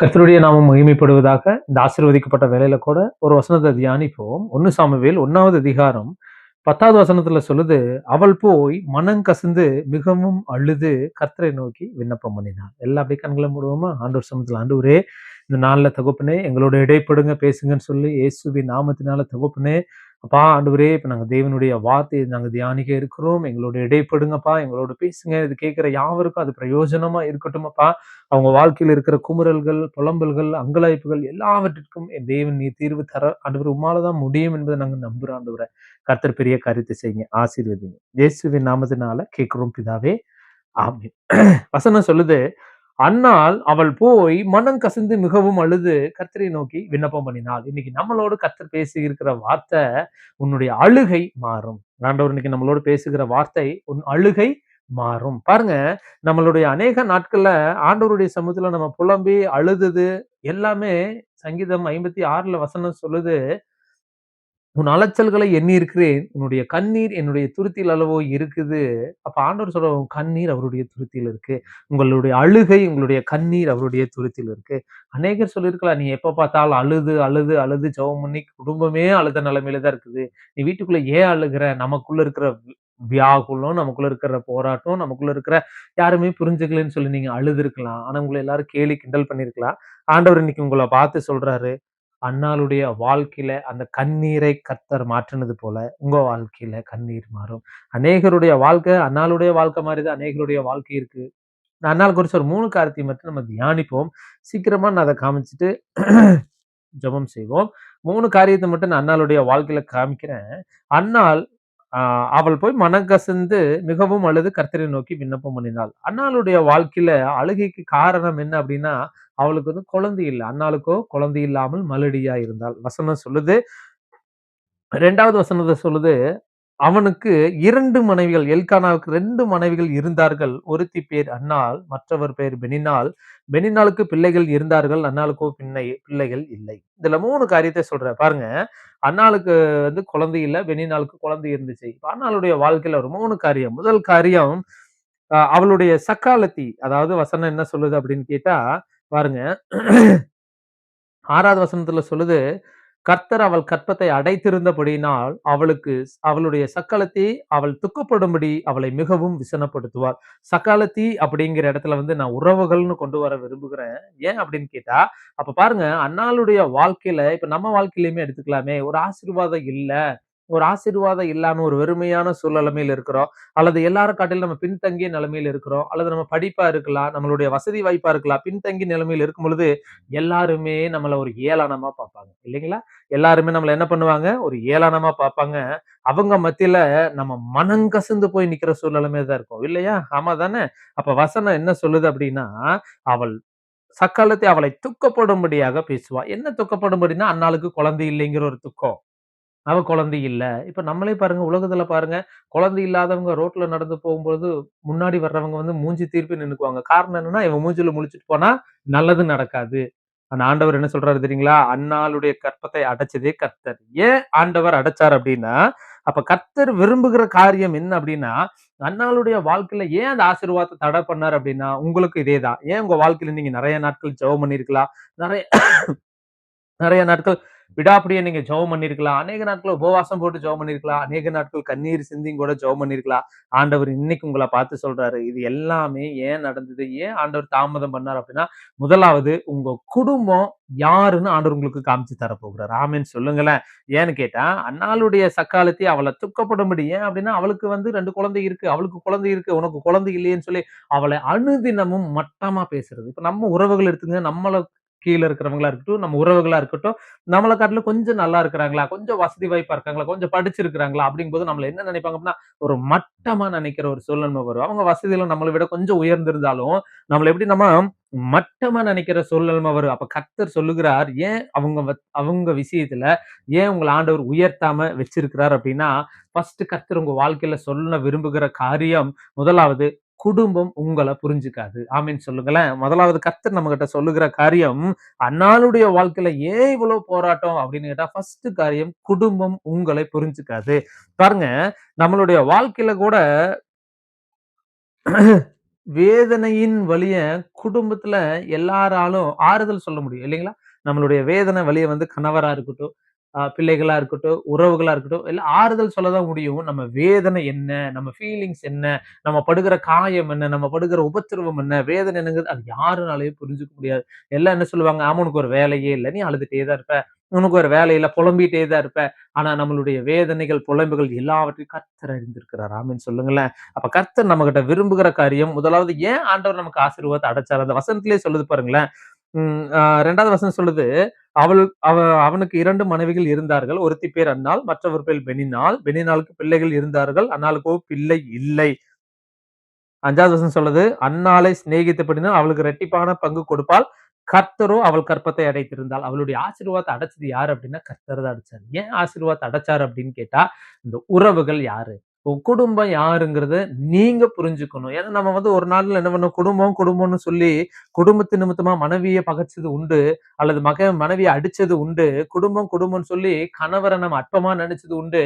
கர்த்தருடைய நாமம் மகிமைப்படுவதாக இந்த ஆசீர்வதிக்கப்பட்ட வேலையில கூட ஒரு வசனத்தை தியானிப்போம். ஒன்னு சாமுவேல் ஒன்னாவது அதிகாரம் பத்தாவது வசனத்துல சொல்லுது அவள் போய் மனம் கசந்து மிகவும் அழுது கர்த்தரை நோக்கி விண்ணப்பம் பண்ணினான் எல்லாம் அப்படியே கண்களை மூடுவோமா? ஆண்டவர் சமத்துல ஒரே இந்த நாளில் தகப்பனே எங்களோட இடைப்படுங்க பேசுங்கன்னு சொல்லி இயேசுவின் நாமத்தினால தகப்பனே அப்பா ஆண்டவரே இப்போ நாங்கள் தேவனுடைய வார்த்தையை நாங்கள் தியானிக்க இருக்கிறோம். எங்களோட இடைப்படுங்கப்பா எங்களோட பேசுங்க. இது கேட்குற யாவருக்கும் அது பிரயோஜனமாக இருக்கட்டும்ப்பா அவங்க வாழ்க்கையில் இருக்கிற குமுறல்கள் புலம்பல்கள் அங்கலாய்ப்புகள் எல்லாவற்றிற்கும் என் தேவன் நீ தீர்வு தர ஆண்டவர் உமாலதான் முடியும் என்பதை நாங்கள் நம்புறோம் ஆண்டவரை. கர்த்தர் பெரிய கருத்தை செய்யுங்க. ஆசீர்வதிங்க. இயேசுவின் நாமத்தினால கேட்குறோம் பிதாவே. ஆமீன். வசனம் சொல்லுது அன்னாள் அவள் போய் மனம் கசிந்து மிகவும் அழுது கர்த்தரை நோக்கி விண்ணப்பம் பண்ணினாள் இன்னைக்கு நம்மளோடு கர்த்தர் பேசி இருக்கிற வார்த்தை உன்னுடைய அழுகை மாறும். ஆண்டவர் இன்னைக்கு நம்மளோடு பேசுகிற வார்த்தை உன் அழுகை மாறும். பாருங்க நம்மளுடைய அநேக நாட்கள்ல ஆண்டவருடைய சமூகத்துல நம்ம புலம்பி அழுதது எல்லாமே சங்கீதம் ஐம்பத்தி ஆறுல வசனம் சொல்லுது உன் அலைச்சல்களை எண்ணி இருக்கிறேன் உன்னுடைய கண்ணீர் என்னுடைய துருத்தியில் அளவோ இருக்குது. அப்ப ஆண்டவர் சொல்ற உன் கண்ணீர் அவருடைய துருத்தியில் இருக்கு. உங்களுடைய அழுகை உங்களுடைய கண்ணீர் அவருடைய துருத்தியில் இருக்கு. அநேகர் சொல்லியிருக்கலாம் நீ எப்ப பார்த்தாலும் அழுது அழுது அழுது ஜெபம் பண்ணி குடும்பமே அழுத நிலைமையில தான் இருக்குது. நீ வீட்டுக்குள்ள ஏன் அழுகிற? நமக்குள்ள இருக்கிற வியாகுலம் நமக்குள்ள இருக்கிற போராட்டம் நமக்குள்ள இருக்கிற யாருமே புரிஞ்சுக்கலன்னு சொல்லி நீங்க அழுது இருக்கலாம் ஆனா உங்களை எல்லாரும் கேலி கிண்டல் பண்ணிருக்கலாம். ஆண்டவர் இன்னைக்கு உங்களை பார்த்து சொல்றாரு அன்னாளுடைய வாழ்க்கையில அந்த கண்ணீரை கர்த்தர் மாற்றினது போல உங்க வாழ்க்கையில கண்ணீர் மாறும். அநேகருடைய வாழ்க்கை அன்னாளுடைய வாழ்க்கை மாதிரி தான் அநேகருடைய வாழ்க்கை இருக்கு. நான் அன்னாள் குறிச்சு ஒரு மூணு காரியத்தை மட்டும் நம்ம தியானிப்போம். சீக்கிரமா நான் அதை காமிச்சிட்டு ஜெபம் செய்வோம். மூணு காரியத்தை மட்டும் நான் அன்னாளுடைய வாழ்க்கையில காமிக்கிறேன். அன்னால் அவள் போய் மனக்கசந்து மிகவும் அழுது கர்த்தரை நோக்கி விண்ணப்பம் பண்ணினாள். அன்னாளுடைய வாழ்க்கையில அழுகைக்கு காரணம் என்ன அப்படின்னா அவளுக்கு வந்து குழந்தை இல்லை. அன்னாளுக்கோ குழந்தை இல்லாமல் மலடியா இருந்தாள். வசனம் சொல்லுது. ரெண்டாவது வசனத்தை சொல்லுது. அவனுக்கு இரண்டு மனைவிகள் எல்கானாவுக்கு ரெண்டு மனைவிகள் இருந்தார்கள். ஒருத்தி பேர் அன்னாள் மற்றவர் பேர் பெனினால். பெனினாளுக்கு பிள்ளைகள் இருந்தார்கள் அன்னாளுக்கோ பின்னை பிள்ளைகள் இல்லை. இதுல மூணு காரியத்தை சொல்ற பாருங்க. அன்னாளுக்கு வந்து குழந்தை இல்லை பெனினாளுக்கு குழந்தை இருந்துச்சு. இப்போ அன்னாளுடைய வாழ்க்கையில ஒரு மூணு காரியம். முதல் காரியம் அவளுடைய சக்காலத்தி அதாவது வசனம் என்ன சொல்லுது அப்படின்னு கேட்டா பாருங்க. ஆறாவது வசனத்துல சொல்லுது கர்த்தர் அவள் கற்பத்தை அடைத்திருந்தபடியினால் அவளுக்கு அவளுடைய சக்காலத்தி அவள் துக்கப்படும்படி அவளை மிகவும் விசனப்படுத்துவார் சக்காலத்தி அப்படிங்கிற இடத்துல வந்து நான் உறவுகள்னு கொண்டு வர விரும்புகிறேன். ஏன் அப்படின்னு கேட்டா அப்ப பாருங்க அன்னாளுடைய வாழ்க்கையில இப்ப நம்ம வாழ்க்கையிலயுமே எடுத்துக்கலாமே ஒரு ஆசீர்வாதம் இல்லை. ஒரு ஆசீர்வாதம் இல்லாம ஒரு வெறுமையான சூழ்நிலைமையில் இருக்கிறோம். அல்லது எல்லாரும் காட்டிலும் நம்ம பின்தங்கிய நிலைமையில் இருக்கிறோம். அல்லது நம்ம படிப்பா இருக்கலாம் நம்மளுடைய வசதி வாய்ப்பா இருக்கலாம் பின்தங்கிய நிலைமையில் இருக்கும் பொழுது எல்லாருமே நம்மளை ஒரு ஏளனமா பார்ப்பாங்க. இல்லைங்களா? எல்லாருமே நம்மளை என்ன பண்ணுவாங்க? ஒரு ஏளனமா பார்ப்பாங்க. அவங்க மத்தியில நம்ம மனங்கசந்து போய் நிக்கிற சூழ்நிலைமே தான் இருக்கும். இல்லையா? ஆமா தானே? அப்ப வசனம் என்ன சொல்லுது அப்படின்னா அவள் சக்காலத்தை அவளை துக்கப்படும்படியாக பேசுவா. என்ன துக்கப்படும்படினா அன்னாளுக்கு குழந்தை இல்லைங்கிற ஒரு துக்கம். அவ குழந்தை இல்லை. இப்போ நம்மளே பாருங்க உலகத்துல பாருங்க குழந்தை இல்லாதவங்க ரோட்ல நடந்து போகும்போது முன்னாடி வர்றவங்க வந்து மூஞ்சி தீர்ப்பு நின்னுக்குவாங்க. காரணம் என்னன்னா இவன் மூஞ்சில முழிச்சிட்டு போனா நல்லது நடக்காது. அந்த ஆண்டவர் என்ன சொல்றாரு தெரியுங்களா? அன்னாளுடைய கற்பத்தை அடைச்சதே கர்த்தர். ஏன் ஆண்டவர் அடைச்சார் அப்படின்னா அப்ப கர்த்தர் விரும்புகிற காரியம் என்ன அப்படின்னா அன்னாளுடைய வாழ்க்கையில ஏன் அந்த ஆசீர்வாதத்தை தடை பண்ணார் அப்படின்னா உங்களுக்கு இதேதான். ஏன் உங்க வாழ்க்கையில நீங்க நிறைய நாட்கள் ஜெபம் பண்ணிருக்கலாம் நிறைய நிறைய நாட்கள் விடாப்படியே நீங்க ஜெபம் பண்ணிருக்கலாம். அநேக நாட்கள் உபவாசம் போட்டு ஜெபம் பண்ணிருக்கலாம். அநேக நாட்கள் கண்ணீர் சிந்தியும் கூட ஜெபம் பண்ணிருக்கலாம். ஆண்டவர் இன்னைக்கு உங்களை பார்த்து சொல்றாரு. இது எல்லாமே ஏன் நடந்தது? ஏன் ஆண்டவர் தாமதம் பண்ணார் அப்படின்னா முதலாவது உங்க குடும்பம் யாருன்னு ஆண்டவர் உங்களுக்கு காமிச்சு தரப்போகிறார். ஆமேன்னு சொல்லுங்களேன். ஏன்னு கேட்டா அன்னாளுடைய சக்காலத்தை அவளை துக்கப்படும்படி. ஏன் அப்படின்னா அவளுக்கு வந்து ரெண்டு குழந்தை இருக்கு. அவளுக்கு குழந்தை இருக்கு. உனக்கு குழந்தை இல்லையேன்னு சொல்லி அவளை அனுதினமும் மட்டமா பேசுறது. இப்ப நம்ம உறவுகள் எடுத்துங்க. நம்மளை கீழே இருக்கிறவங்களா இருக்கட்டும் நம்ம உறவுகளா இருக்கட்டும் நம்மளை காட்டிலும் கொஞ்சம் நல்லா இருக்கிறாங்களா கொஞ்சம் வசதி வாய்ப்பா இருக்காங்களா கொஞ்சம் படிச்சிருக்கிறாங்களா அப்படிங்கும்போது நம்மள என்ன நினைப்பாங்க அப்படின்னா ஒரு மட்டமா நினைக்கிற ஒரு சூழ்நிலை வரும். அவங்க வசதியில நம்மளை விட கொஞ்சம் உயர்ந்திருந்தாலும் நம்மள எப்படி நம்ம மட்டமா நினைக்கிற சூழ்நிலை வரும். அப்ப கத்தர் சொல்லுகிறார் ஏன் அவங்க அவங்க விஷயத்துல ஏன் உங்களை ஆண்டவர் உயர்த்தாம வச்சிருக்கிறார்? அப்படின்னா ஃபர்ஸ்ட் கத்தர் உங்க வாழ்க்கையில சொல்ல விரும்புகிற காரியம் முதலாவது குடும்பம் உங்களை புரிஞ்சுக்காது. ஆமீன் சொல்லுங்களேன். முதலாவது கத்தர் நம்ம கிட்ட சொல்லுகிற காரியம் அன்னாளுடைய வாழ்க்கையில ஏன் இவ்வளவு போராட்டம்? அப்படின்னு கேட்டா ஃபர்ஸ்ட் காரியம் குடும்பம் உங்களை புரிஞ்சுக்காது. பாருங்க நம்மளுடைய வாழ்க்கையில கூட வேதனையின் வழிய குடும்பத்துல எல்லாராலும் ஆறுதல் சொல்ல முடியும் இல்லைங்களா? நம்மளுடைய வேதனை வழியை வந்து கணவரா இருக்கட்டும், பிள்ளைகளாக இருக்கட்டும், உறவுகளாக இருக்கட்டும், இல்லை ஆறுதல் சொல்ல தான் முடியும். நம்ம வேதனை என்ன? நம்ம ஃபீலிங்ஸ் என்ன? நம்ம படுகிற காயம் என்ன? நம்ம படுகிற உபத்திரவம் என்ன? வேதனை என்னங்கிறது அது யாருனாலையும் புரிஞ்சுக்க முடியாது. எல்லாம் என்ன சொல்லுவாங்க? ஆமாம் உனக்கு ஒரு வேலையே இல்லை நீ அழுதுகிட்டே தான் இருப்ப. உனக்கு ஒரு வேலை புலம்பிகிட்டே புலம்பிட்டே தான் இருப்ப. ஆனா நம்மளுடைய வேதனைகள், புலம்புகள் எல்லாவற்றையும் கர்த்தர் அறிந்திருக்கிறார். ஆமின்னு சொல்லுங்களேன். அப்ப கர்த்தர் நம்மகிட்ட விரும்புகிற காரியம், முதலாவது ஏன் ஆண்டவர் நமக்கு ஆசீர்வாதத்தை அடைச்சார் அந்த வசனத்திலே சொல்லுது பாருங்களேன். ரெண்டாவது வசனம் சொல்லுது, அவள் அவ அவனுக்கு இரண்டு மனைவிகள் இருந்தார்கள். ஒருத்தி பேர் அன்னாள், மற்றவர் பேர் பெனின்னாள். பெனினாளுக்கு பிள்ளைகள் இருந்தார்கள். அன்னாளுக்கோ பிள்ளை இல்லை. அஞ்சாவது வசனம் சொல்லுது, அன்னாலை சிநேகித்தபடினால் அவளுக்கு ரெட்டிப்பான பங்கு கொடுப்பாள். கர்த்தரோ அவள் கற்பத்தை அடைத்திருந்தாள். அவளுடைய ஆசீர்வாதத்த அடைச்சது யாரு அப்படின்னா, கர்த்தர் தான் அடைச்சார் ஏன் ஆசீர்வாதத்த அடைச்சார் அப்படின்னு கேட்டா, இந்த உறவுகள் யாரு? குடும்பம் யாருங்கிறத நீங்க புரிஞ்சுக்கணும். ஏன்னா நம்ம வந்து ஒரு நாள்ல என்ன பண்ணோம், குடும்பம் குடும்பம்னு சொல்லி குடும்பத்து நிமித்தமா மனைவியை பகைச்சது உண்டு. அல்லது மகன் மனைவியை அடிச்சது உண்டு. குடும்பம் குடும்பம்னு சொல்லி கணவரை நம்ம அற்பமா நினைச்சது உண்டு.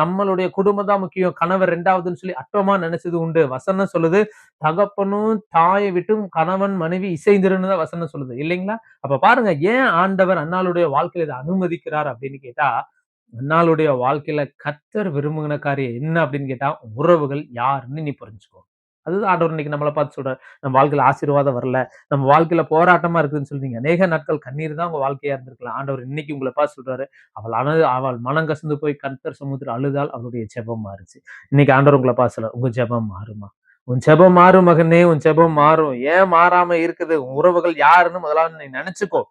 நம்மளுடைய குடும்பம் தான் முக்கியம். கணவர் ரெண்டாவதுன்னு சொல்லி அற்பமா நினைச்சது உண்டு. வசனம் சொல்லுது, தகப்பனும் தாயை விட்டும் கணவன் மனைவி இசைந்திருன்னு தான் வசனம் சொல்லுது. இல்லைங்களா? அப்ப பாருங்க ஏன் ஆண்டவர் அண்ணாளுடைய வாழ்க்கையில இதை அனுமதிக்கிறார் அப்படின்னு கேட்டா, அன்னாளுடைய வாழ்க்கையில கத்தர் விரும்புகிற காரியம் என்ன அப்படின்னு கேட்டா, உறவுகள் யாருன்னு நீ புரிஞ்சுக்கோ. அதுதான் ஆண்டவர் இன்னைக்கு நம்மளை பார்த்து சொல்ற நம்ம வாழ்க்கையில ஆசீர்வாதம் வரல. நம்ம வாழ்க்கையில போராட்டமா இருக்குதுன்னு சொல்றீங்க அநேக நாட்கள் கண்ணீர் தான் உங்க வாழ்க்கையா இருந்திருக்கலாம். ஆண்டவர் இன்னைக்கு உங்களை பார்த்து சொல்றாரு. அவள் அழ அவள் மனம் கசந்து போய் கத்தர் சமூகத்துல அழுதால் அவளுடைய ஜெபம் மாறுச்சு. இன்னைக்கு ஆண்டவர் உங்களை பார்த்து சொல்றாரு. உங்க ஜெபம் மாறுமா? உன் ஜெபம் மாறும் மகனே! உன் ஜெபம் மாறும். ஏன் மாறாம இருக்குது? உன் உறவுகள் யாருன்னு முதலாவது நீ நினைச்சுக்கோ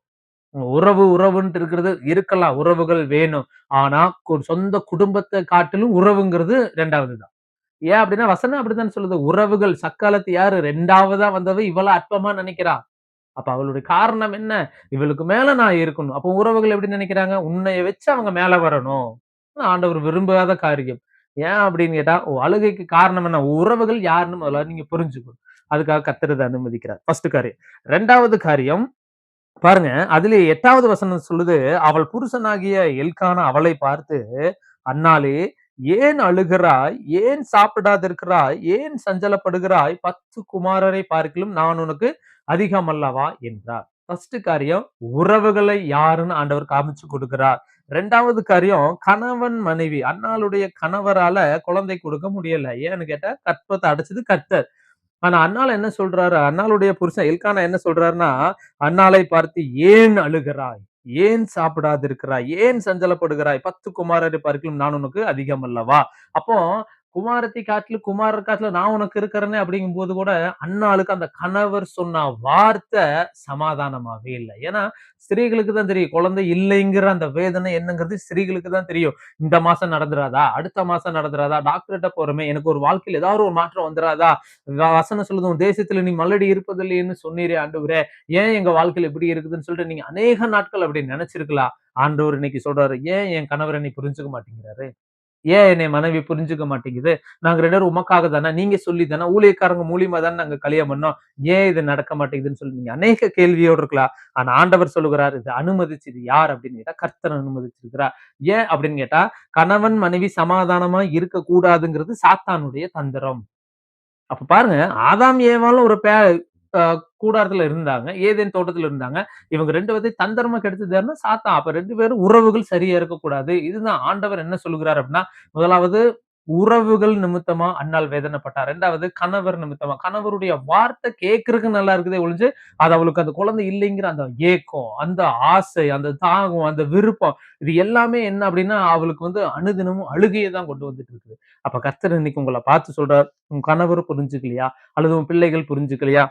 உறவு உறவுன்ட்டு இருக்கிறது இருக்கலாம். உறவுகள் வேணும். ஆனா சொந்த குடும்பத்தை காட்டிலும் உறவுங்கிறது ரெண்டாவது தான். ஏன் அப்படின்னா வசனம் அப்படிதான் சொல்லுது. உறவுகள் சக்காலத்து யாரு 2வதா வந்தவ இவள அற்பமா நினைக்கிறா. அப்ப அவளுடைய காரணம் என்ன? இவளுக்கு மேல நான் இருக்கணும். அப்போ உறவுகள் எப்படி நினைக்கிறாங்க? உன்னைய வச்சு அவங்க மேல வரணும். ஆண்டவர் விரும்பாத காரியம். ஏன் அப்படின்னு கேட்டா, அழுகைக்கு காரணம் என்ன? உறவுகள் யாருன்னு முதல்ல நீங்க புரிஞ்சுக்கணும். அதுக்காக கத்துறதை அனுமதிக்கிறார். ஃபர்ஸ்ட் காரியம். ரெண்டாவது காரியம் பாருங்க, அதுல எட்டாவது வசனம் சொல்லுது, அவள் புருஷனாகிய எல்கான அவளை பார்த்து, அன்னாளே ஏன் அழுகிறாய்? ஏன் சாப்பிடாதிருக்கிறாய்? ஏன் சஞ்சலப்படுகிறாய்? 10 குமாரரை பார்க்கிலும் நான் உனக்கு அதிகம் அல்லவா என்றார். ஃபர்ஸ்ட் காரியம் உறவுகளை யாருன்னு ஆண்டவர் காமிச்சு கொடுக்கிறார். ரெண்டாவது காரியம் கணவன் மனைவி. அன்னாளுடைய கணவரால குழந்தை கொடுக்க முடியல. ஏன்னு கேட்டா கற்பத்தை அடைச்சது கர்த்தர். ஆனா அண்ணால என்ன சொல்றாரு? அண்ணாளுடைய புருஷன் எல்க்கானா என்ன சொல்றாருன்னா, அண்ணாலை பார்த்து ஏன் அழுகிறாய்? ஏன் சாப்பிடாதிருக்கிறாய்? ஏன் சஞ்சலப்படுகிறாய்? 10 குமாரரை பார்க்கலும் நான் உனக்கு அதிகம் அல்லவா? அப்போ குமாரத்தை காட்டில் குமாரர் காட்டில் நான் உனக்கு இருக்கிறேனே அப்படிங்கும்போது கூட அண்ணாளுக்கு அந்த கணவர் சொன்ன வார்த்தை சமாதானமாவே இல்லை ஏன்னா ஸ்திரீகளுக்கு தான் தெரியும். குழந்தை இல்லைங்கிற அந்த வேதனை என்னங்கிறது ஸ்திரீகளுக்கு தான் தெரியும். இந்த மாசம் நடந்துராதா? அடுத்த மாசம் நடந்துராதா? டாக்டர்கிட்ட போறமே எனக்கு ஒரு வாழ்க்கையில ஏதாவது ஒரு மாற்றம் வந்துடாதா வசனம் சொல்லுதும் தேசத்துல நீ மல்லடி இருப்பதில்லைன்னு சொன்னீரே ஆண்டவரே, ஏன் எங்க வாழ்க்கையில இப்படி இருக்குதுன்னு சொல்லிட்டு நீங்க அநேக நாட்கள் அப்படி நினைச்சிருக்கலாம். ஆண்டவர் இன்னைக்கு சொல்றாரு, ஏன் என் கணவர் என்னை புரிஞ்சுக்க மாட்டேங்கிறாரு? ஏன் என்னை மனைவி புரிஞ்சுக்க மாட்டேங்குது? நாங்க ரெண்டு பேரும் உமக்காக தானே, நீங்க சொல்லி தானே, ஊழியக்காரங்க மூலியமா தானே நாங்க கல்யாணம் பண்ணோம். ஏன் இது நடக்க மாட்டேங்குதுன்னு சொல்லி நீங்க அநேக கேள்வியோடு இருக்கலாம். ஆனா ஆண்டவர் சொல்லுகிறார், இது அனுமதிச்சது யார் அப்படின்னு கேட்டா, கர்த்தர் அனுமதிச்சிருக்கிறார். ஏன் அப்படின்னு கேட்டா, கணவன் மனைவி சமாதானமா இருக்கக்கூடாதுங்கிறது சாத்தானுடைய தந்திரம். அப்ப பாருங்க, ஆதாம் ஏவாலும் ஒரு பே கூடாரத்துல இருந்தாங்க. ஏதேன் தோட்டத்துல இருந்தாங்க. இவங்க 2 பேத்தையும் தந்திரமா கெடுத்தது சாத்தான். அப்ப ரெண்டு பேரும் உறவுகள் சரியா இருக்கக்கூடாது. இதுதான் ஆண்டவர் என்ன சொல்லுகிறார் அப்படின்னா, முதலாவது உறவுகள் நிமித்தமா அன்னாள் வேதனைப்பட்டார். ரெண்டாவது கணவர் நிமித்தமா. கணவருடைய வார்த்தை கேட்கறதுக்கு நல்லா இருக்குதே ஒழிஞ்சு, அது அவளுக்கு அந்த குழந்தை இல்லைங்கிற அந்த ஏக்கம், அந்த ஆசை, அந்த தாகம், அந்த விருப்பம், இது எல்லாமே என்ன அப்படின்னா, அவளுக்கு வந்து அனுதினமும் அழுகையை தான் கொண்டு வந்துட்டு இருக்குது. அப்ப கர்த்தர் இன்னைக்கு உங்களை பார்த்து சொல்றார், உன் கணவர் புரிஞ்சுக்கலையா? அல்லது உன் பிள்ளைகள் புரிஞ்சுக்கலையா?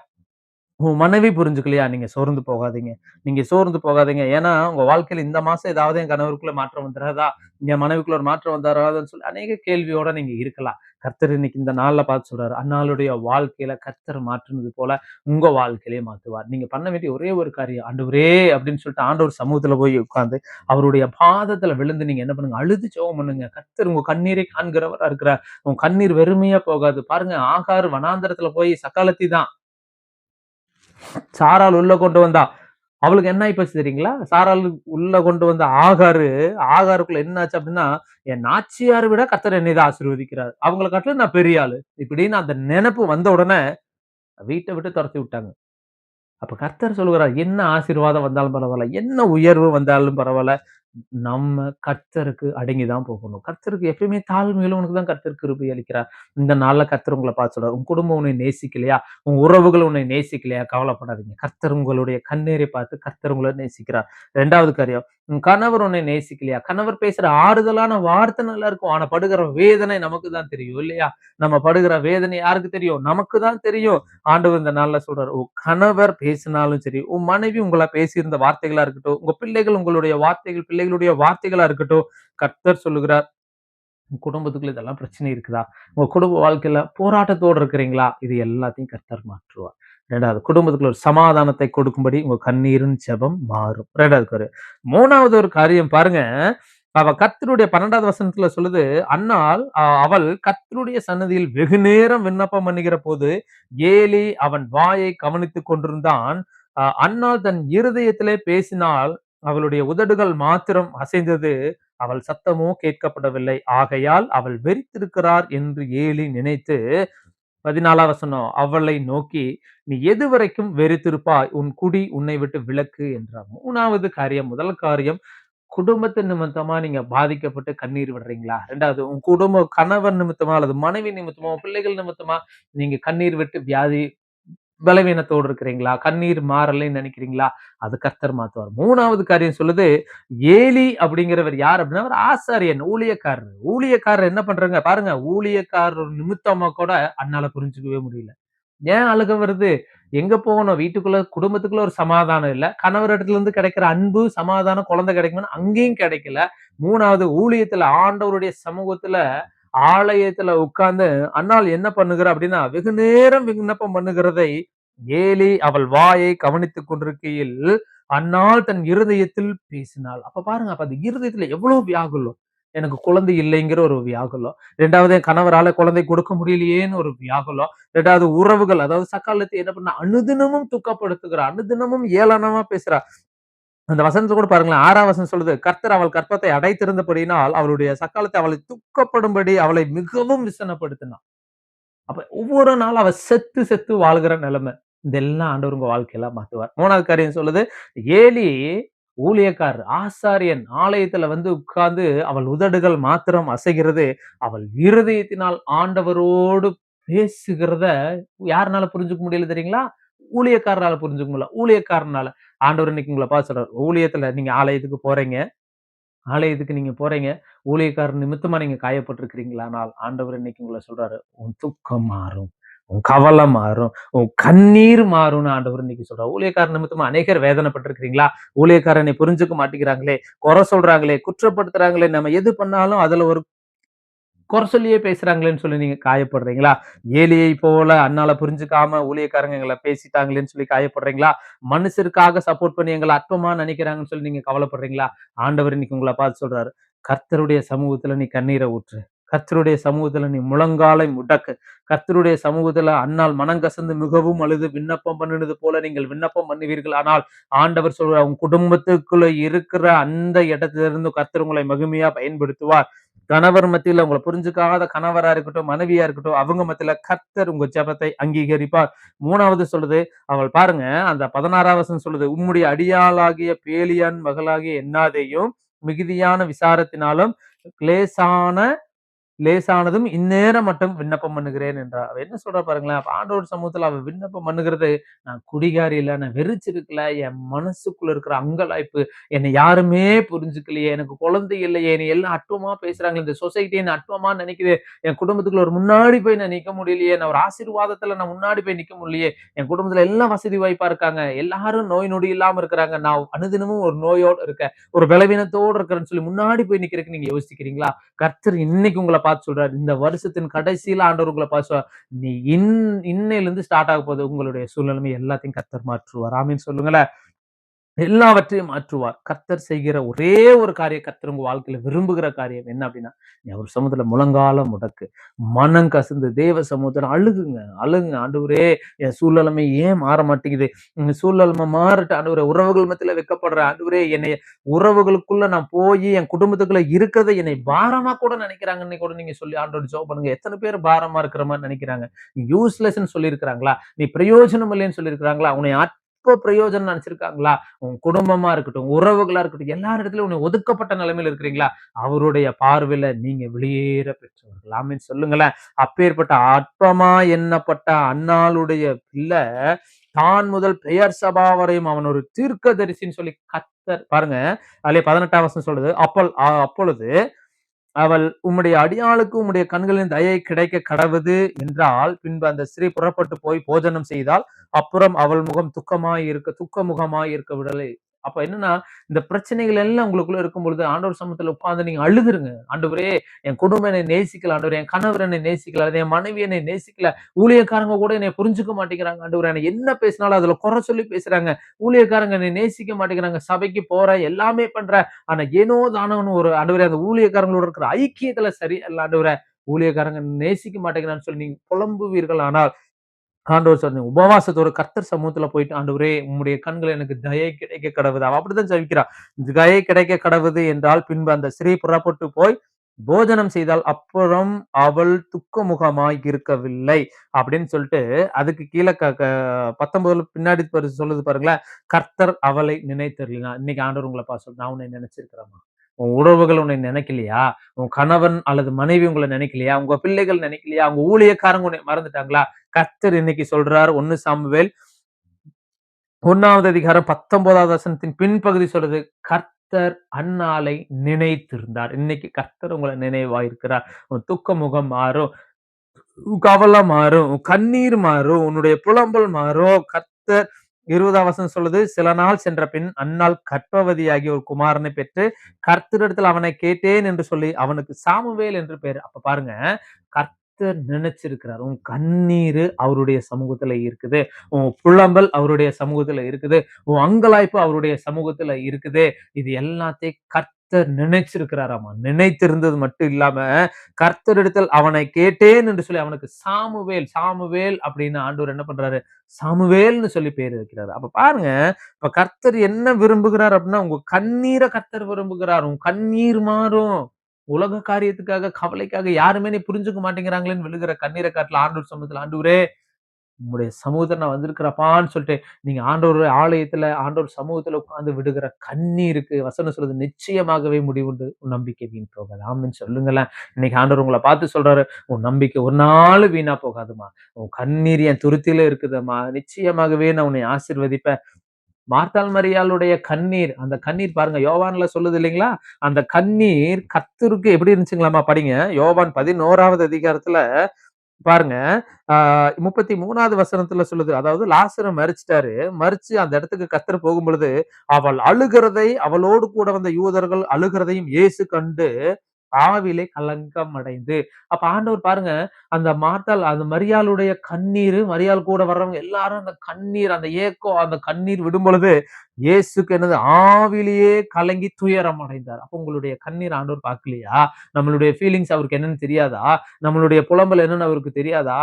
உன் மனைவி புரிஞ்சுக்கலையா? நீங்க சோர்ந்து போகாதீங்க. நீங்க சோர்ந்து போகாதீங்க. ஏன்னா, உங்க வாழ்க்கையில இந்த மாசம் ஏதாவது என் கணவருக்குள்ள மாற்றம் வந்துராதா? என் மனைவிக்குள்ள ஒரு மாற்றம் வந்துராதான்னு சொல்லி அநேக கேள்வியோட நீங்க இருக்கலாம். கர்த்தர் இன்னைக்கு இந்த நாள்ல பார்த்து சொல்றாரு, அன்னாளுடைய வாழ்க்கையில கர்த்தர் மாற்றுனது போல உங்க வாழ்க்கையிலே மாத்துவார். நீங்க பண்ண வேண்டிய ஒரே ஒரு காரியம், ஆண்டவரே அப்படின்னு சொல்லிட்டு ஆண்டவர் சமூகத்துல போய் உட்காந்து அவருடைய பாதத்துல விழுந்து நீங்க என்ன பண்ணுங்க, அழுது சோகம் பண்ணுங்க. கர்த்தர் உங்க கண்ணீரை காண்கிறவரா இருக்கிறார். உங்க கண்ணீர் வெறுமையா போகாது. பாருங்க ஆகார் வனாந்தரத்துல போய் சக்காலத்தி தான் சாராள் உள்ள கொண்டு வந்தா. அவளுக்கு என்ன ஆயிப்போச்சு தெரியுங்களா? சாரால் உள்ள கொண்டு வந்த ஆகாரு, ஆகாருக்குள்ள என்ன ஆச்சு அப்படின்னா, என் நாச்சியார் விட கத்தர் என்னை தான் ஆசீர்வதிக்கிறார். அவங்களை காட்டிலும் நான் பெரிய ஆளு. இப்படின்னு அந்த நினப்பு வந்த உடனே வீட்டை விட்டு துரத்தி விட்டாங்க. அப்ப கர்த்தர் சொல்லுகிறார், என்ன ஆசீர்வாதம் வந்தாலும் பரவாயில்ல என்ன உயர்வு வந்தாலும் பரவாயில்ல நம்ம கர்த்தருக்கு அடங்கி தான் போகணும். கர்த்தருக்கு எப்பயுமே உனக்கு தான் கர்த்தர் கிருபை அளிக்கிறார். இந்த நாளில் கர்த்தர் உங்களை பார்த்து சொல்றார், உன் குடும்பம் உன்னை நேசிக்கலையா? உன் உறவுகள் உன்னை நேசிக்கலையா? கவலைப்படாதீங்க. கர்த்தர் உங்களுடைய கண்ணீரை பார்த்து கர்த்தர் உங்களை நேசிக்கிறார். ரெண்டாவது காரியம், உன் கணவர் உன்னை நேசிக்கலையா? கணவர் பேசுற ஆறுதலான வார்த்தை நல்லா இருக்கும். ஆனா படுகிற வேதனை நமக்கு தான் தெரியும் இல்லையா? நம்ம படுகிற வேதனை யாருக்கு தெரியும்? நமக்கு தான் தெரியும். ஆண்டவர் இந்த நாளில் சொல்றாரு, உன் கணவர் பேசினாலும் சரி, உன் மனைவி உங்களை பேசியிருந்த வார்த்தைகளா இருக்கட்டும், உங்க பிள்ளைகள் உங்களுடைய வார்த்தைகள், பிள்ளைகளுடைய வார்த்தைகளா இருக்கட்டும், கர்த்தர் சொல்லுகிறார், உங்க குடும்பத்துக்குள்ள இதெல்லாம் பிரச்சனை இருக்குதா? உங்க குடும்ப வாழ்க்கையில போராட்டத்தோட இருக்கிறீங்களா? இது எல்லாத்தையும் கர்த்தர் மாற்றுவார். ரெண்டாவது குடும்பத்துக்குள்ள ஒரு சமாதானத்தை கொடுக்கும்படி உங்க கண்ணீரின் ஜெபம் மாறும். ரெண்டாவது ஒரு மூணாவது ஒரு காரியம் பாருங்க, அவ கத்தருடைய பன்னெண்டாவது வசனத்துல சொல்லுது, அன்னால் அவள் கத்தருடைய சன்னதியில் வெகுநேரம் விண்ணப்பம் பண்ணுகிற போது, ஏலி அவன் வாயை கவனித்துக் கொண்டிருந்தான். அன்னால் தன் இருதயத்திலே பேசினால் அவளுடைய உதடுகள் மாத்திரம் அசைந்தது. அவள் சத்தமோ கேட்கப்படவில்லை. ஆகையால் அவள் வெறித்திருக்கிறார் என்று ஏலி நினைத்து 14வது வசனம். அவளை நோக்கி, நீ எதுவரைக்கும் வெறித்திருப்பாய்? உன் குடி உன்னை விட்டு விளக்கு என்றார். மூணாவது காரியம், முதல் காரியம், குடும்பத்து நிமித்தமா நீங்க பாதிக்கப்பட்டு கண்ணீர் விடுறீங்களா? ரெண்டாவது உன் குடும்ப கணவன் நிமித்தமா அல்லது மனைவி நிமித்தமா, பிள்ளைகள் நிமித்தமா நீங்க கண்ணீர் விட்டு வியாதி பலவீனத்தோடு இருக்கிறீங்களா? கண்ணீர் மாறலைன்னு நினைக்கிறீங்களா? அது கர்த்தர் மாத்துவார். மூணாவது காரியம் சொல்லுது, ஏலி அப்படிங்கிறவர் யார் அப்படின்னா, அவர் ஆசாரியன், ஊழியக்காரர். ஊழியக்காரர் என்ன பண்றாங்க? பாருங்க, ஊழியக்காரர் நிமித்தமா கூட அன்னால புரிஞ்சுக்கவே முடியல. ஏன் அழுக வருது? எங்க போகணும்? வீட்டுக்குள்ள, குடும்பத்துக்குள்ள ஒரு சமாதானம் இல்லை கணவர் இடத்துல இருந்து கிடைக்கிற அன்பு, சமாதானம், குழந்தை கிடைக்கும்னு அங்கேயும் கிடைக்கல. மூணாவது ஊழியத்துல ஆண்டவருடைய சமூகத்துல ஆலயத்துல உட்கார்ந்து அன்னால் என்ன பண்ணுகிற அப்படின்னா, வெகு நேரம் விண்ணப்பம் பண்ணுகிறதை ஏலி அவள் வாயை கவனித்துக் கொண்டிருக்கையில், அன்னால் தன் இருதயத்தில் பேசினாள். அப்ப பாருங்க, அப்ப அந்த இருதயத்துல எவ்வளவு வியாகுலம். எனக்கு குழந்தை இல்லைங்கிற ஒரு வியாகுலம். ரெண்டாவது என் கணவரால குழந்தை கொடுக்க முடியலையேன்னு ஒரு வியாகுலம். ரெண்டாவது உறவுகள், அதாவது சக்காலத்தை என்ன பண்ண அனுதினமும் துக்கப்படுத்துகிறா. அனுதினமும் ஏளனமா பேசுறா. அந்த வசனத்தை கூட பாருங்களேன், ஆறாம் வசனம் சொல்லுது, கர்த்தர் அவள் கற்பத்தை அடைத்திருந்தபடியினால், அவளுடைய சக்காலத்தை அவளை துக்கப்படும்படி அவளை மிகவும் விசனப்படுத்தினான் அப்ப ஒவ்வொரு நாளும் அவ செத்து செத்து வாழ்கிற நிலைமை. இதெல்லாம் ஆண்டவர் உங்க வாழ்க்கையில மாத்துவார். மூணாவது காரியம் சொல்லுது, ஏலி ஊழியக்காரர், ஆசாரியன் ஆலயத்துல வந்து உட்கார்ந்து அவள் உதடுகள் மாத்திரம் அசைகிறது. அவள் இருதயத்தினால் ஆண்டவரோடு பேசுகிறத யாருனால புரிஞ்சுக்க முடியல தெரியுங்களா? ஊழியக்காரனால புரிஞ்சுக்க முடியல. ஊழியக்காரனால. ஆண்டவர் இன்னைக்கு உங்களை பார்த்து சொல்கிறார் ஊழியத்தில் நீங்க ஆலயத்துக்கு போறீங்க. ஆலயத்துக்கு நீங்கள் போறீங்க. ஊழியக்காரர் நிமித்தமாக நீங்க காயப்பட்டிருக்கிறீங்களானால், ஆண்டவர் இன்னைக்கு உங்களை சொல்றாரு, உன் துக்கம் மாறும். உன் கவலை மாறும். உன் கண்ணீர் மாறும்னு ஆண்டவர் இன்னைக்கு சொல்றார். ஊழியக்காரர் நிமித்தமா அநேகர் வேதனைப்பட்டிருக்கிறீங்களா? ஊழியக்காரனை புரிஞ்சுக்க மாட்டேங்கிறாங்களே, குறை சொல்றாங்களே, குற்றப்படுத்துறாங்களே, நம்ம எது பண்ணாலும் அதுல ஒரு குறை சொல்லியே பேசுறாங்களேன்னு சொல்லி நீங்க காயப்படுறீங்களா? ஏலியை போல அன்னால புரிஞ்சுக்காம ஊழியக்காரங்க எங்களை பேசிட்டாங்களேன்னு சொல்லி காயப்படுறீங்களா? மனுஷருக்காக சப்போர்ட் பண்ணி எங்களை அற்பமா நினைக்கிறாங்கன்னு சொல்லி நீங்க கவலைப்படுறீங்களா? ஆண்டவர் இன்னைக்கு உங்களை பார்த்து சொல்றாரு, கர்த்தருடைய சமூகத்துல நீ கண்ணீரை ஊற்று. கர்த்தருடைய சமூகத்துல நீ முழங்காலை முடக்கு. கர்த்தருடைய சமூகத்துல அன்னால் மனங்கசந்து மிகவும் அழுது விண்ணப்பம் பண்ணினது போல நீங்கள் விண்ணப்பம் பண்ணுவீர்கள். ஆனால் ஆண்டவர் சொல்ற உன் குடும்பத்துக்குள்ள இருக்கிற அந்த இடத்திலிருந்து கர்த்தர் உங்களை மகிமையா பயன்படுத்துவார். கணவர் மத்தியில உங்களை புரிஞ்சுக்காத கணவரா இருக்கட்டும், மனைவியா இருக்கட்டும், அவங்க மத்தியில கர்த்தர் உங்க ஜெபத்தை அங்கீகரிப்பார். மூணாவது சொல்லுது, அவள் பாருங்க அந்த பதினாறாவது சொல்லுது, உம்முடைய அடியாளாகிய பேலியான் மகளாகிய என்னாதையும் மிகுதியான விசாரத்தினாலும் லேசான லேசானதும் இந்நேரம் மட்டும் விண்ணப்பம் பண்ணுகிறேன் என்றார். அவ என்ன சொல்றா பாருங்களேன். ஆண்டோர் சமூகத்தில் சமூகத்துல அவ விண்ணப்பம் பண்ணுகிறது, நான் குடிகாரி இல்ல, நான் வெறிச்சிருக்கல, என் மனசுக்குள்ள இருக்கிற அங்கலாய்ப்பு, என்னை யாருமே புரிஞ்சுக்கலையே, எனக்கு குழந்தை இல்லையே, என்னை எல்லாம் அற்பமா பேசுறாங்க, இந்த சொசைட்டி என்ன அற்பமா நினைக்குது, என் குடும்பத்துக்குள்ள ஒரு முன்னாடி போய் நான் நிக்க முடியலையே, நான் ஒரு ஆசீர்வாதத்துல நான் முன்னாடி போய் நிக்க முடியலையே, என் குடும்பத்துல எல்லாம் வசதி வாய்ப்பா இருக்காங்க, எல்லாரும் நோய் நொடி இல்லாம இருக்கிறாங்க, நான் அனுதினமும் ஒரு நோயோடு இருக்கேன், ஒரு பலவீனத்தோடு இருக்கிறேன்னு சொல்லி முன்னாடி போய் நிக்கிறதுக்கு நீங்க யோசிக்கிறீங்களா? கர்த்தர் இன்னைக்கு உங்கள பார்த்து சொல்றாரு, இந்த வருஷத்தின் கடைசியில ஆண்டவர் உங்களை பார்த்து நீ இன் இன்னையிலிருந்து ஸ்டார்ட் ஆக போகுது உங்களுடைய சூழ்நிலைமை எல்லாத்தையும் கத்தர் மாற்றுவார். ஆமின்னு சொல்லுங்களேன். எல்லாவற்றையும் மாற்றுவார். கர்த்தர் செய்கிற ஒரே ஒரு காரியம் கர்த்தர் உங்க வாழ்க்கையில விரும்புகிற காரியம் என்ன அப்படின்னா அவர் சமூகத்துல முழங்கால முடக்கு. மனம் கசந்து தேவ சமூகத்துல அழுகுங்க அழுகுங்க. ஆண்டவரே என் சூழ்நிலைமை ஏன் மாற மாட்டேங்குது? இந்த சூழ்நிலைமை மாறட்டு ஆண்டவரே உறவுகள் மத்தியில வைக்கப்படுற ஆண்டவரே என்னை உறவுகளுக்குள்ள நான் போய் என் குடும்பத்துக்குள்ள இருக்கிறத என்னை பாரமா கூட நினைக்கிறாங்கன்னு கூட நீங்க சொல்லி ஆண்டோட ஜோ பண்ணுங்க. எத்தனை பேர் பாரமா இருக்கிற மாதிரி நினைக்கிறாங்க? நீ யூஸ்லெஸ்ன்னு சொல்லியிருக்கிறாங்களா? நீ பிரயோஜனம் இல்லைன்னு சொல்லியிருக்கிறாங்களா? உன்னை இப்போ பிரயோஜனம் நினைச்சிருக்காங்களா? உன் குடும்பமா இருக்கட்டும் உறவுகளா இருக்கட்டும் எல்லா இடத்துலயும் உன்னை ஒதுக்கப்பட்ட நிலைமையில இருக்கிறீங்களா? அவருடைய பார்வையில நீங்க வெளியேற பெற்றவர்கள் சொல்லுங்களேன். அப்பேற்பட்ட அற்பமா எண்ணப்பட்ட அன்னாளுடைய பிள்ளை தான் முதல் பெயர் சபா வரையும் அவன் ஒரு தீர்க்க தரிசின்னு சொல்லி கத்தர் பாருங்க அதுல பதினெட்டாம் வருஷம் சொல்லுது அப்பொல் அப்பொழுது அவள் உம்முடைய அடியாளுக்கு உம்முடைய கண்களின் தயை கிடைக்க கடவுது என்றால் பின்பு அந்த ஸ்திரீ புறப்பட்டு போய் போஜனம் செய்தால் அப்புறம் அவள் முகம் துக்கமாய் இருக்க துக்க முகமாய் இருக்க விடலை. அப்ப என்னன்னா இந்த பிரச்சனைகள் எல்லாம் உங்களுக்குள்ள இருக்கும் பொழுது ஆண்டவர் சமத்துல உட்காந்து நீங்க அழுதுருங்க. ஆண்டவரே என் குடும்பம் என்னை நேசிக்கல ஆண்டவர் என் கணவர் என்னை நேசிக்கல என் மனைவி என்னை நேசிக்கல ஊழியக்காரங்க கூட என்னை புரிஞ்சுக்க மாட்டேங்கிறாங்க. ஆண்டவர் என்னை என்ன பேசினாலும் அதுல குறை சொல்லி பேசுறாங்க. ஊழியக்காரங்க என்னை நேசிக்க மாட்டேங்கிறாங்க. சபைக்கு போற எல்லாமே பண்ற ஆனா ஏனோ தானவனு ஒரு ஆண்டவரே அந்த ஊழியக்காரங்களோட இருக்கிற ஐக்கியத்துல சரி அல்ல ஆண்டவரை ஊழியக்காரங்க நேசிக்க மாட்டேங்கிறான்னு சொல்லி நீங்க புலம்புவீர்கள். ஆனால் ஆண்டவர் சொன்ன உபவாசத்தோட கர்த்தர் சமூகத்துல போயிட்டு ஆண்டவரே உம்முடைய கண்கள் எனக்கு தயை கிடைக்க கடவுது. அவ அப்படிதான் ஜபிக்கிறா. தயை கிடைக்க கடவுது என்றால் பின்பு அந்த ஸ்ரீ புறப்பட்டு போய் போஜனம் செய்தால் அப்புறம் அவள் துக்க முகமாய் இருக்கவில்லை அப்படின்னு சொல்லிட்டு அதுக்கு கீழே க பத்தொன்பதுல பின்னாடி சொல்லுது பாருங்களேன். கர்த்தர் அவளை நினைத்தரலாம் இன்னைக்கு ஆண்டவர் உங்களை பா சொல் நான் உன்னை நினைச்சிருக்கிறேம்மா. உன் உறவுகள் உன்னை நினைக்கலையா? உன் கணவன் அல்லது மனைவி உங்களை நினைக்கலையா? உங்க பிள்ளைகள் நினைக்கலையா? உங்க ஊழியக்காரங்க உன்னை மறந்துட்டாங்களா? கர்த்தர் இன்னைக்கு சொல்றார் ஒன்னு சாமுவேல் ஒன்னாவது அதிகாரம் பத்தொன்பதாவது வசனத்தின் பின்பகுதி சொல்றது கர்த்தர் அன்னாலை நினைத்திருந்தார். இன்னைக்கு கர்த்தர் உங்களை நினைவாயிருக்கிறார். உன் துக்க முகம் மாறும் கவலை மாறும் கண்ணீர் மாறும் உன்னுடைய புலம்பல் மாறும். கர்த்தர் இருபதாம் வசனம் சொல்லுது சில நாள் சென்ற பின் அந்நாள் கற்பவதியாகிய ஒரு குமாரனை பெற்று கர்த்தரிடத்தில் அவனை கேட்டேன் என்று சொல்லி அவனுக்கு சாமுவேல் என்று பேர். அப்ப பாருங்க கர்த்தர் நினைச்சிருக்கிறார். உன் கண்ணீர் அவருடைய சமூகத்துல இருக்குது. உன் புலம்பல் அவருடைய சமூகத்துல இருக்குது. உன் அங்கலாய்ப்பு அவருடைய சமூகத்துல இருக்குது. இது எல்லாத்தையும் கர்த்தர் நினைச்சிருக்கிறாராமா? நினைத்திருந்தது மட்டும் இல்லாம கர்த்தரிடத்தில் அவனை கேட்டேன் என்று சொல்லி அவனுக்கு சாமுவேல் சாமுவேல் அப்படின்னு ஆண்டவர் என்ன பண்றாரு? சாமுவேல்னு சொல்லி பேர் வைக்கிறாரு. அப்ப பாருங்க இப்ப கர்த்தர் என்ன விரும்புகிறார் அப்படின்னா உங்க கண்ணீரை கர்த்தர் விரும்புகிறார். உன் கண்ணீர் மாறும். உலக காரியத்துக்காக கவலைக்காக யாருமே நீ புரிஞ்சுக்க மாட்டேங்கிறாங்களேன்னு விழுகிற கண்ணீரை காட்டில் ஆண்டூர் சமூகத்தில் ஆண்டூரே உங்களுடைய சமூகத்தை நான் வந்திருக்கிறப்பான்னு சொல்லிட்டு நீங்க ஆண்டோர் ஆலயத்துல ஆண்டோர் சமூகத்துல உட்காந்து விடுகிற கண்ணீருக்கு வசனம் சொல்றது நிச்சயமாகவே முடிவுண்டு உன் நம்பிக்கை வீண் போகாது. ஆமின்னு சொல்லுங்களேன். இன்னைக்கு ஆண்டவர் உங்களை பார்த்து சொல்றாரு உன் நம்பிக்கை ஒரு நாள் வீணா போகாதுமா. உன் கண்ணீர் என் துருத்தில இருக்குதுமா. நிச்சயமாகவே நான் உன்னை ஆசிர்வதிப்பேன். மார்த்தாள் மரியாளுடைய கண்ணீர் அந்த கண்ணீர் பாருங்க யோவான்ல சொல்லுது இல்லைங்களா? அந்த கண்ணீர் கத்தருக்கு எப்படி இருந்துச்சுங்களாமா படிங்க. யோவான் பதினோராவது அதிகாரத்துல பாருங்க ஆஹ் முப்பத்தி மூணாவது வசனத்துல சொல்லுது அதாவது லாசரம் மறிச்சிட்டாரு மறிச்சு அந்த இடத்துக்கு கத்தர் போகும் பொழுது அவள் அழுகிறதை அவளோடு கூட வந்த யூதர்கள் அழுகிறதையும் இயேசு கண்டு ஆவிலே கலங்கம் அடைந்து அப்ப ஆண்டவர் பாருங்க அந்த மார்த்தால் அந்த மரியாளுடைய கண்ணீர் மரியாள் கூட வர்றவங்க எல்லாரும் அந்த கண்ணீர் அந்த ஏக்கம் அந்த கண்ணீர் விடும் பொழுது இயேசுக்கு என்னது ஆவிலேயே கலங்கி துயரம் அடைந்தார் அப்போ உங்களுடைய கண்ணீர் ஆண்டவர் பார்க்கலையா? நம்மளுடைய ஃபீலிங்ஸ் அவருக்கு என்னன்னு தெரியாதா? நம்மளுடைய புலம்பல் என்னன்னு அவருக்கு தெரியாதா?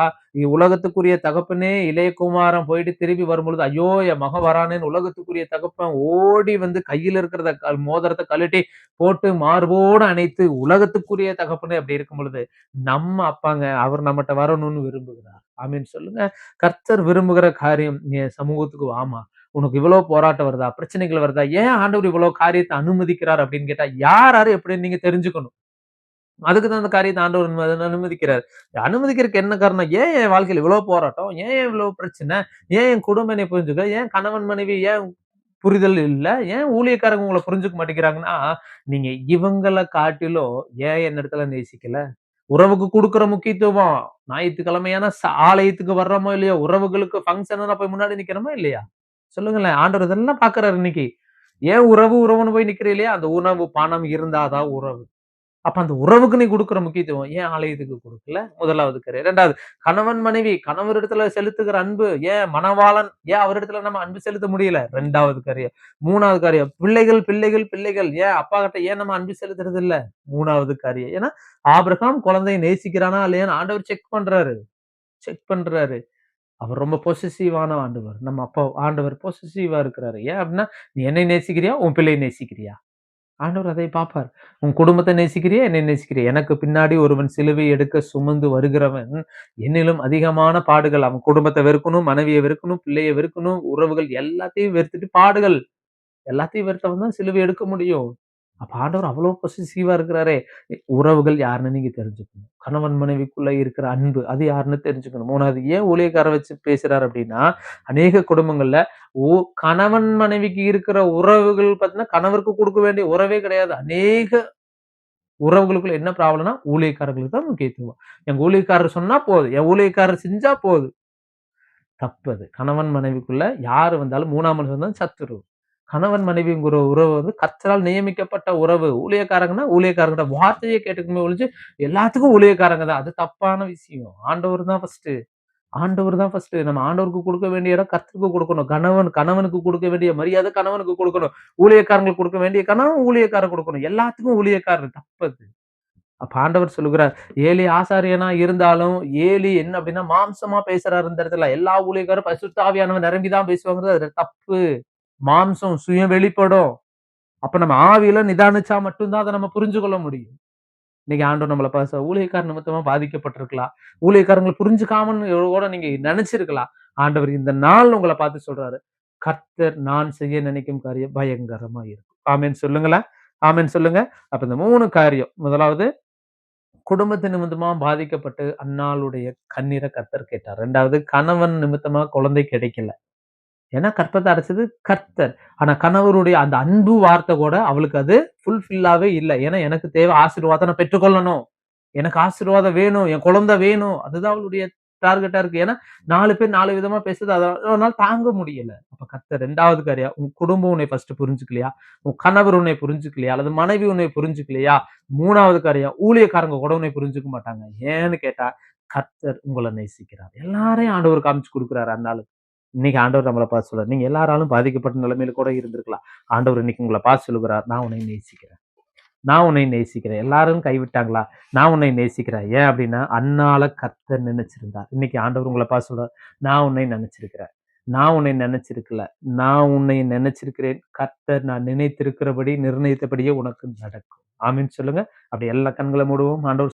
உலகத்துக்குரிய தகப்பனே இளையகுமாரன் போயிட்டு திரும்பி வரும்பொழுது ஐயோ என் மக வரானேன்னு உலகத்துக்குரிய தகப்பன் ஓடி வந்து கையில் இருக்கிறத மோதிரத்தை கழட்டி போட்டு மார்போடு அணைத்து உலகத்துக்குரிய தகப்பனே அப்படி இருக்கும் பொழுது நம்ம அப்பாங்க அவர் நம்மகிட்ட வரணும்னு விரும்புகிறார். ஆமீன் சொல்லுங்க. கர்த்தர் விரும்புகிற காரியம் நீ சமூகத்துக்கு வாமா. உனக்கு இவ்வளவு போராட்டம் வருதா? பிரச்சனைகள் வருதா? ஏன் ஆண்டவர் இவ்வளவு காரியத்தை அனுமதிக்கிறார் அப்படின்னு கேட்டா யார் யாரு எப்படின்னு நீங்க தெரிஞ்சுக்கணும்? அதுக்கு தான் அந்த காரியத்தை ஆண்டவர் அனுமதிக்கிறார். அனுமதிக்கிறதுக்கு என்ன காரணம்? ஏன் என் வாழ்க்கையில் இவ்வளவு போராட்டம்? ஏன் இவ்வளவு பிரச்சனை? ஏன் என் குடும்ப என்னை புரிஞ்சுக்க? ஏன் கணவன் மனைவி ஏன் புரிதல் இல்ல? ஏன் ஊழியக்காரங்க உங்களை புரிஞ்சுக்க மாட்டேங்கிறாங்கன்னா நீங்க இவங்களை காட்டிலோ ஏன் என்ன இடத்துல நேசிக்கல? உறவுக்கு கொடுக்குற முக்கியத்துவம் ஞாயிற்றுக்கிழமையான ஆலயத்துக்கு வர்றோமோ இல்லையோ உறவுகளுக்கு ஃபங்க்ஷன் போய் முன்னாடி நிக்கிறோமா இல்லையா? சொல்லுங்களேன் ஆண்டவர் இதெல்லாம் பாக்குறாரு இன்னைக்கு? ஏன் உறவு உறவுன்னு போய் நிக்கிறீ இல்லையா அந்த உணவு பணம் இருந்தாதான் உறவு? அப்ப அந்த உறவுக்கு நீ கொடுக்குற முக்கியத்துவம் ஏன் ஆலயத்துக்கு கொடுக்கல? முதலாவது காரியம் ரெண்டாவது கணவன் மனைவி கணவர் இடத்துல செலுத்துகிற அன்பு ஏன் மணவாளன் ஏன் அவரிடத்துல நம்ம அன்பு செலுத்த முடியல? ரெண்டாவது காரியம் மூணாவது காரியம் பிள்ளைகள் பிள்ளைகள் பிள்ளைகள். ஏன் அப்பா கிட்ட ஏன் நம்ம அன்பு செலுத்துறது இல்ல? மூணாவது காரியம் ஏன்னா ஆபிரகாம் குழந்தையை நேசிக்கிறானா இல்லையான்னு ஆண்டவர் செக் பண்றாரு. செக் பண்றாரு. அவர் ரொம்ப பொசிசிவான ஆண்டவர். நம்ம அப்பா ஆண்டவர் பொசிசிவாக இருக்கிறாரு. ஏன் அப்படின்னா நீ என்னை நேசிக்கிறியா? உன் பிள்ளையை நேசிக்கிறியா? ஆண்டவர் அதை பார்ப்பார். உன் குடும்பத்தை நேசிக்கிறியா? என்னை நேசிக்கிறியா? எனக்கு பின்னாடி ஒருவன் சிலுவை எடுக்க சுமந்து வருகிறவன் என்னிலும் அதிகமான பாடுகள். அவன் குடும்பத்தை வெறுக்கணும் மனைவியை வெறுக்கணும் பிள்ளையை வெறுக்கணும் உறவுகள் எல்லாத்தையும் வெறுத்துட்டு பாடுகள். எல்லாத்தையும் வெறுத்தவன் தான் சிலுவை எடுக்க முடியும். அப்போ ஆண்டவர் அவ்வளோ பொசிசிவாக இருக்கிறாரே. உறவுகள் யாருன்னு நீங்கள் தெரிஞ்சுக்கணும். கணவன் மனைவிக்குள்ளே இருக்கிற அன்பு அது யாருன்னு தெரிஞ்சுக்கணும். மூணாவது ஏன் ஊழியக்கார வச்சு பேசுகிறார் அப்படின்னா அநேக குடும்பங்களில் ஓ கணவன் மனைவிக்கு இருக்கிற உறவுகள் பார்த்தீங்கன்னா கணவருக்கு கொடுக்க வேண்டிய உறவே கிடையாது. அநேக உறவுகளுக்குள்ள என்ன ப்ராப்ளம்னா ஊழியக்காரர்களுக்கு தான் முக்கியத்துவம். எங்கள் ஊழியக்காரர் சொன்னால் போதும் என் ஊழியக்காரர் செஞ்சால் போதும் தப்பு அது. கணவன் மனைவிக்குள்ள யார் வந்தாலும் மூணாம் மனுஷன் தான் சத்துரு. கணவன் மனைவிங்கிற உறவு வந்து கத்தரால் நியமிக்கப்பட்ட உறவு. ஊழியக்காரங்கன்னா ஊழியக்காரங்கிட்ட வார்த்தையை கேட்டுக்குமே ஒழிஞ்சு எல்லாத்துக்கும் ஊழியக்காரங்க தான். அது தப்பான விஷயம். ஆண்டவர் தான் ஃபர்ஸ்ட் ஆண்டவர் தான் ஃபர்ஸ்ட் நம்ம ஆண்டவருக்கு கொடுக்க வேண்டிய இடம் கர்த்தருக்கு கொடுக்கணும். கணவன் கணவனுக்கு கொடுக்க வேண்டிய மரியாதை கணவனுக்கு கொடுக்கணும். ஊழியக்காரங்களுக்கு கொடுக்க வேண்டிய கணவன் ஊழியக்காரர் கொடுக்கணும். எல்லாத்துக்கும் ஊழியக்காரர் தப்பது அப்ப ஆண்டவர் சொல்லுகிறார் ஏலி ஆசாரியனா இருந்தாலும் ஏலி என்ன அப்படின்னா மாம்சமா பேசுறாரு இந்த இடத்துல எல்லா ஊழியக்காரும் பசுத்தாவியானவன் நிரம்பிதான் பேசுவாங்கிறது. அது தப்பு. மாம்சம் சுயம் வெளிப்படும். அப்ப நம்ம ஆவியில நிதானிச்சா மட்டும்தான் அதை நம்ம புரிஞ்சு கொள்ள முடியும். இன்னைக்கு ஆண்டோ நம்மளை பாச ஊழியக்கார நிமித்தமா பாதிக்கப்பட்டிருக்கலாம். ஊழியக்காரங்களை புரிஞ்சுக்காமன்னு கூட நீங்க நினைச்சிருக்கலாம். ஆண்டவர் இந்த நாள் உங்களை பார்த்து சொல்றாரு. கர்த்தர் நான் செய்ய நினைக்கும் காரியம் பயங்கரமா இருக்கும். ஆமேன்னு சொல்லுங்களேன். ஆமேன்னு சொல்லுங்க. அப்ப இந்த மூணு காரியம். முதலாவது குடும்பத்து நிமித்தமா பாதிக்கப்பட்டு அன்னாளுடைய கண்ணீரை கர்த்தர் கேட்டார். ரெண்டாவது கணவன் நிமித்தமா குழந்தை கிடைக்கல. ஏன்னா கற்பத்தை அடைச்சது கர்த்தர். ஆனா கணவருடைய அந்த அன்பு வார்த்தை கூட அவளுக்கு அது ஃபுல்ஃபில்லாவே இல்லை. ஏன்னா எனக்கு தேவை ஆசீர்வாதம் நான் பெற்றுக்கொள்ளணும். எனக்கு ஆசீர்வாதம் வேணும். என் குழந்தை வேணும். அதுதான் அவளுடைய டார்கெட்டா இருக்கு. ஏன்னா நாலு பேர் நாலு விதமா பேசுறது அதனால தாங்க முடியல. அப்ப கத்த ரெண்டாவது காரியா உன் குடும்பம் உன்னை ஃபர்ஸ்ட் புரிஞ்சுக்கலையா? உன் கணவர் உன்னை புரிஞ்சுக்கலையா? அல்லது மனைவி உன்னை புரிஞ்சுக்கலையா? மூணாவது காரியா ஊழியக்காரங்க கூட உன்னை புரிஞ்சுக்க மாட்டாங்க. ஏன்னு கேட்டா கர்த்தர் உங்களை நேசிக்கிறார். எல்லாரையும் ஆண்டவர் காமிச்சு கொடுக்குறாரு அந்தாளுக்கு இன்னைக்கு ஆண்டவர் நம்மளை பார்த்து சொல்றாரு. நீங்க எல்லாராலும் பாதிக்கப்பட்ட நிலைமையில கூட இருந்திருக்கலாம். ஆண்டவர் இன்னைக்கு உங்களை பார்த்து சொல்லுகிறார் நான் உன்னை நேசிக்கிறேன். நான் உன்னை நேசிக்கிறேன். எல்லாரும் கைவிட்டாங்களா? நான் உன்னை நேசிக்கிறேன். ஏன் அப்படின்னா அன்னால கர்த்தர் நினைச்சிருந்தார். இன்னைக்கு ஆண்டவர் உங்களை பார்த்து சொல்றார் நான் உன்னை நினைச்சிருக்கிறேன். நான் உன்னை நினைச்சிருக்கல. நான் உன்னை நினைச்சிருக்கிறேன். கர்த்தர் நான் நினைத்திருக்கிறபடி நிர்ணயித்தபடியே உனக்கு நடக்கும். ஆமின்னு சொல்லுங்க. அப்படி எல்லா கண்களை மூடுவோம். ஆண்டவர்